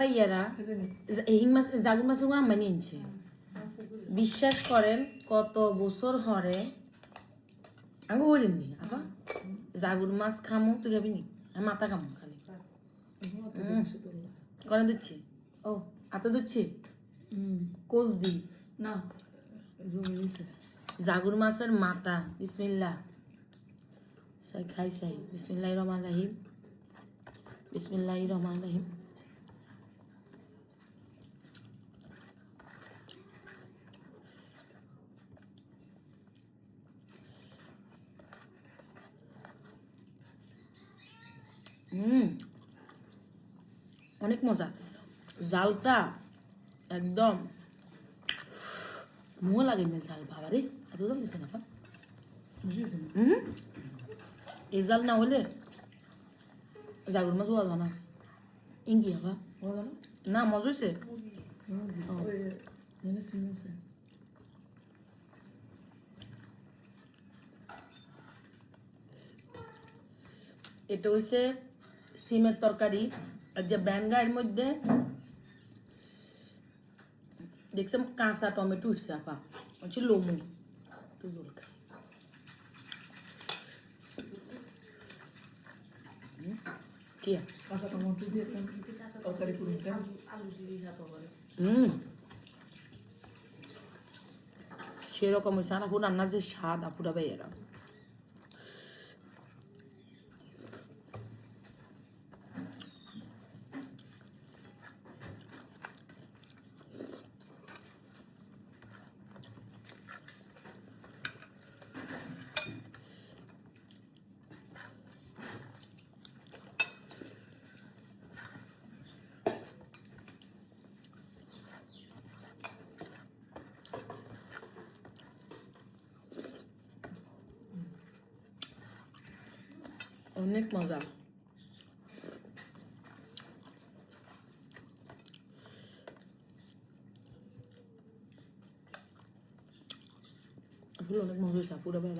ভাইয়ারা হিং মাছ জাগুর মাছ আমরা নিয়েছি। বিশ্বাস করেন কত বছর হরে আমি হরিনি আবা জাগুর মাছ খামো তুই খাবি নি? মাথা খামো খালি। করে দিচ্ছি ও আতে দিচ্ছি কোচ দি। না জাগুর মাছের মাথা বিসমিল্লা সাই খাই সাই। বিসমিল্লাহ রহমান রাহিম। বিসমিল্লাহ রহমান রাহিম। হুম। অনেক মজা। জালটা একদম মুহ লাগে না জাল বাবা রে। এত জাল দিছে না হুম। এই জাল না হলে জাগুর মাছ হওয়া না। ইঙ্গি হবা না মজা হয়েছে এটা হচ্ছে সিমের তরকারি আর যে ব্যানগায়ের মধ্যে দেখছেন কাঁচা টমেটো উঠছে আপা। হচ্ছে লমু একটু জল খাই। হুম, কি? আর? কাঁচা টমেটো দিয়ে তরকারি করুন কেন হুম। সেরকম হয়েছে। আর এখন রান্নার যে স্বাদ আপুরা ভাইয়েরা। অনেক মজা আসলে অনেক মজা হয়েছে আপুরা ভাইয়েরা